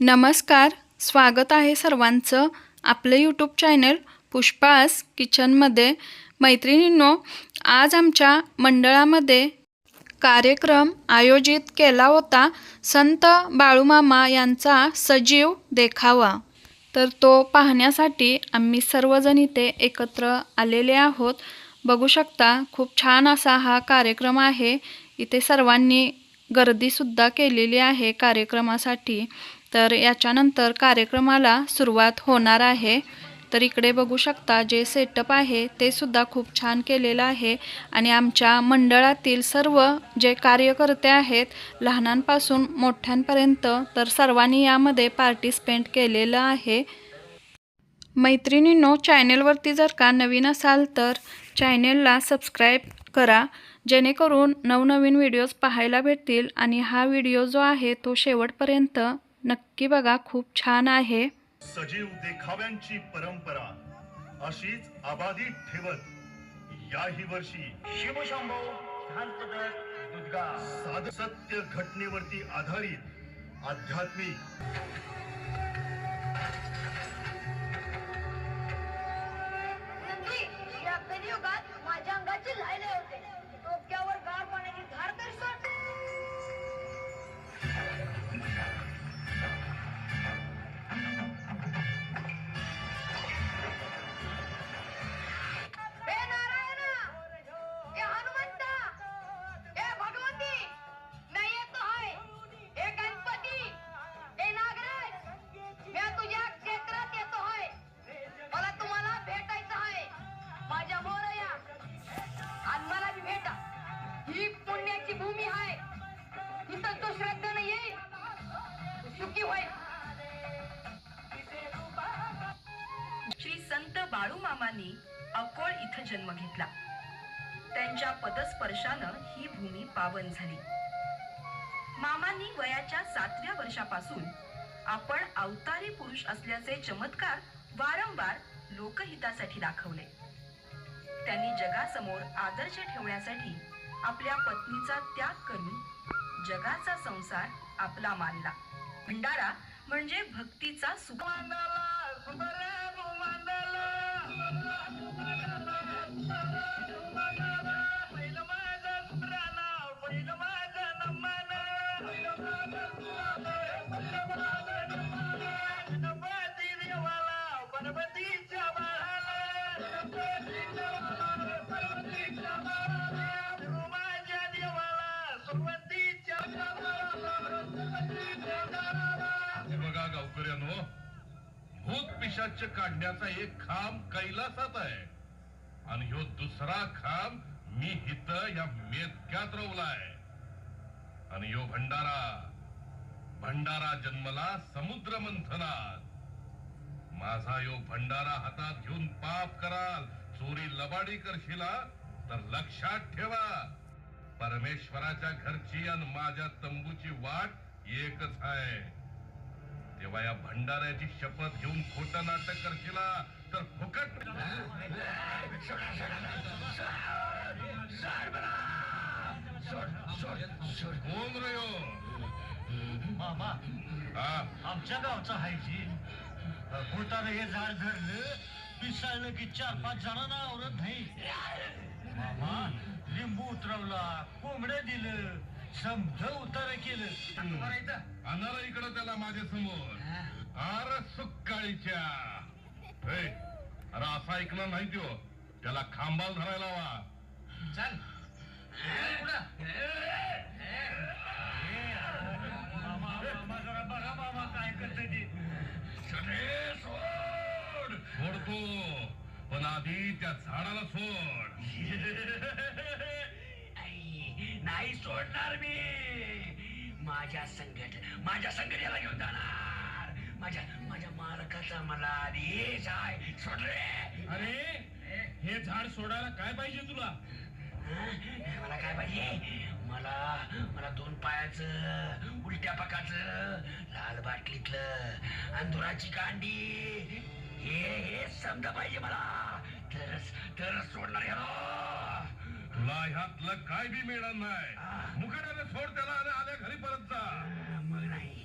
नमस्कार स्वागत आहे सर्वांचं आपलं यूट्यूब चॅनल पुष्पास किचनमध्ये मैत्रिणींनो आज आमच्या मंडळामध्ये कार्यक्रम आयोजित केला होता संत बाळूमामा यांचा सजीव देखावा. तर तो पाहण्यासाठी आम्ही सर्वजण इथे एकत्र आलेले आहोत. बघू शकता खूप छान असा हा कार्यक्रम आहे. इथे सर्वांनी गर्दीसुद्धा केलेली आहे कार्यक्रमासाठी. तर याच्यानंतर कार्यक्रमाला सुरुवात होणार आहे. तर इकडे बघू शकता जे सेटअप आहे ते सुद्धा खूप छान केलेलं आहे. आणि आमच्या मंडळातील सर्व जे कार्यकर्ते आहेत लहानांपासून मोठ्यांपर्यंत तर सर्वांनी यामध्ये पार्टिसिपेंट केलेलं आहे. मैत्रिणींनो चॅनेलवरती जर का नवीन असाल तर चॅनेलला सबस्क्राईब करा. जेणेकरून नवनवीन व्हिडिओज पाहायला भेटतील. आणि हा व्हिडिओ जो आहे तो शेवटपर्यंत नक्की बघा खूप छान आहे. सजीव देखाव्यांची परंपरा अशीच अबाधित ठेवत याही वर्षी शिवशंभो साध सत्य घटनेवरती आधारित आध्यात्मिक भूमी आहे तिथं तो श्रद्धेनं येईल सुखी होईल श्री संत बाळूमामांनी अकोळ इथं जन्म घेतला. त्यांच्या पदस्पर्शानं ही भूमी पावन झाली. मामांनी वयाच्या सातव्या वर्षापासून आपण अवतारी पुरुष असल्याचे चमत्कार वारंवार लोकहितासाठी दाखवले. त्यांनी जगासमोर आदर्श ठेवण्यासाठी आपल्या पत्नीचा त्याग करून जगाचा संसार आपला मानला. भंडारा म्हणजे भक्तीचा सुख मानला पिशाच काढण्याचा एक खांब कैलासात आहे. आणि ह्यो दुसरा खांब मी हित या मेदक्यात रोवलाय. आणि यो भंडारा भंडारा जन्मला समुद्र मंथनात माझा यो भंडारा हातात घेऊन पाप कराल चोरी लबाडी करशिला तर लक्षात ठेवा. परमेश्वराच्या घरची आणि माझ्या तंबूची वाट एकच आहे. तेव्हा या भंडाऱ्याची शपथ घेऊन खोटं नाटक करशीला तर फुकट. कोण रे ह्यो? मामा हा? आमच्या गावचा हायजी. पोटानं हे झाड धरलं पिसाळलं की चार पाच जणांना आवरत नाही. मामा लिंबू उतरवला कोंबडे दिलं समज उतार केलं. आणणार इकडं त्याला माझ्यासमोर. अरे सुक्काळीच्या. हे, अरे असा ऐकणार नाही त्यो. त्याला खांबाल धरायला हवा चल. मामा मामा जरा बघा मामा काय करते ते सगळे सोड. सोडतो पण आधी त्या झाडाला सोड. सोडणार मी. माझ्या संकट माझ्या संकट याला घेऊन जाणार. माझ्या माझ्या मालकाचा मला आदेश आहे. सोड रे. अरे हे. झाड सोडायला काय पाहिजे तुला? मला काय पाहिजे? मला मला दोन पायाचं उलट्या पाकाचं लाल बाटलीतलं अंधुराची कांडी. हे हे समजा पाहिजे मला. तरच तरच सोडणार तुला ह्यातलं काय बी मिळणार नाही. मुकाट्याने सोड त्याला आणि आल्या घरी परत जा. मग नाही.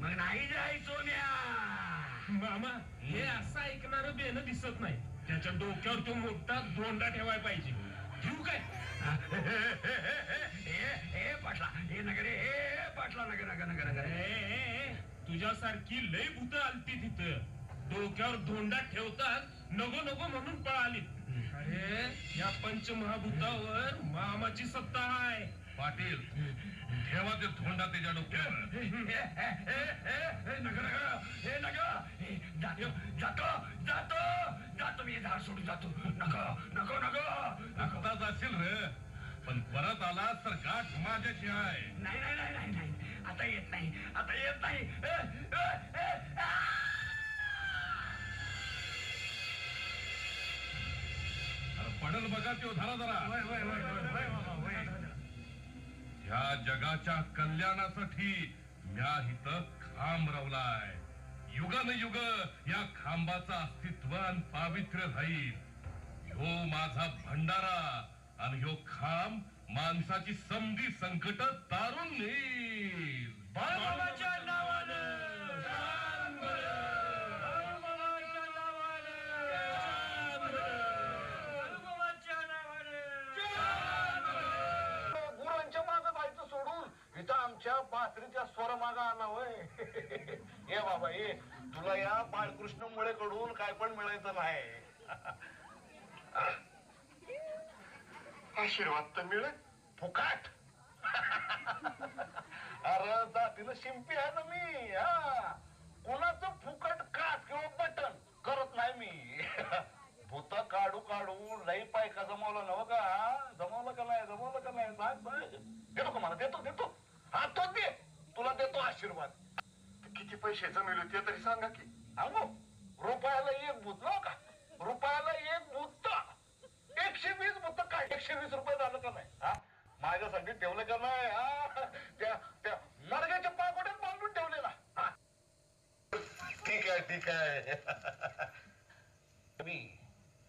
मग नाही जायचो म्या मामा हे असं ऐकणार बेन दिसत नाही. त्याच्या डोक्यावर तो मोठा दोंडा ठेवायला पाहिजे. ठेवू काय? ए ए पाटला. ए नगरे ए पाटला नगर नगर नगर ए, नगर तुझ्यासारखी लय भूत आलती तिथं. डोक्यावर धोंडा ठेवतात नको नको म्हणून पळाली अरे या पंचमहाभूतावर मामाची सत्ता आहे. पाटील ठेवा ते धोंडा त्याच्या डोक्यावर. हे ए, जातो जातो मी झाड सोडून जातो. नको नको नको नको. आता जाशील रे. पण परत आला तर गाठ माझ्याशी आहे. नाही नाही नाही नाही आता येत नाही. आता येत नाही. पडल बघा तो हो, धरा धरा ह्या जगाच्या कल्याणासाठी म्या हित खांब रवलाय. युगान युग या खांबाचं अस्तित्व आणि पावित्र्य राहील. ह्यो माझा भंडारा आणि ह्यो खांब माणसाची समधी संकट तारून नेईल. ये बाबा ये तुला या बाळकृष्ण मुळे कडून काय पण मिळायचं नाही. आशीर्वाद तर मिळे फुकाट. अरे जातीला शिंपी आहे ना मी हा. कोणाचं फुकट काच किंवा बटन करत नाही मी. भूत काढू काढू लई पाय का जमवला नव का जमवलं का नाही जमवलं का नाही सांग सांग. देतो का मला देतो देतो. हा तो दे. तुला देतो आशीर्वाद. किती पैसे जमिले ते तरी सांगा की. अहो रुपयाला एक भूत नव का? रुपयाला एक बुत एकशे वीस बुत काय? एकशे वीस रुपये झालं का नाही? हा? माझ्यासाठी ठेवलं का नाही? हा? त्या त्या मडग्याच्या पाकोट्यात बांधून ठेवलेला. ठीक आहे ठीक आहे. मी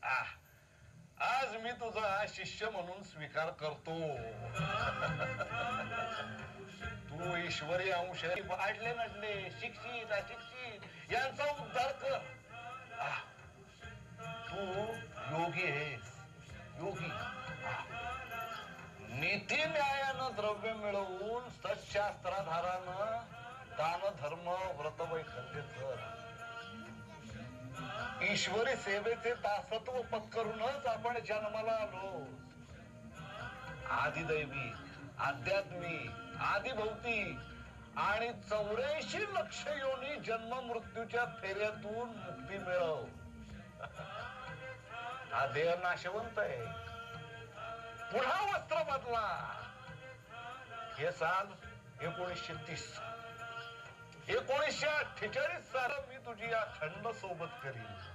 आ, आज मी तुझा शिष्य म्हणून स्वीकार करतो. ईश्वरी अंश वाढले नडले शिक्षित अशिक्षित यांचा उद्धार कर. तू योगी आहे योगी. नीती न्यायानं द्रव्य मिळवून सशास्त्राधारानं दान धर्म व्रत वैखर्य कर. ईश्वरी सेवेचे दासत्व पत्करूनच आपण जन्माला आलो. आदिदैवी आध्यात्मिक आधीभोवती आणि चौऱ्याऐंशी लक्ष योनी जन्म मृत्यूच्या फेऱ्यातून मुक्ती मिळव. हा देह नाशवंत आहे. पुन्हा वस्त्र बदला. हे साल एकोणीसशे तीस. एकोणीसशे अठ्ठेचाळीस साल मी तुझी या खंड सोबत करीन.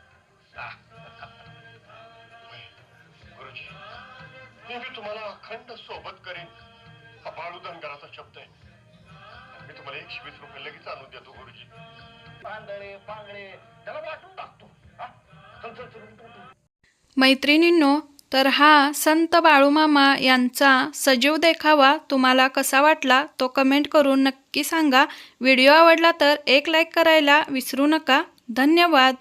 गुरुजी मी तुम्हाला अखंड सोबत करीन. बाळू धनगराचा शब्द आहे. मी तुम्हाला एकशे वीस रुपये लगेच आणून देतो गुरुजी. पांदळे पांगळे त्याला वाटून टाकतो. हा? चल चल चल. मैत्रिणींनो तर हा संत बाळूमामा यांचा सजीव देखावा तुम्हाला कसा वाटला तो कमेंट करून नक्की सांगा. व्हिडिओ आवडला तर एक लाईक करायला विसरू नका. धन्यवाद.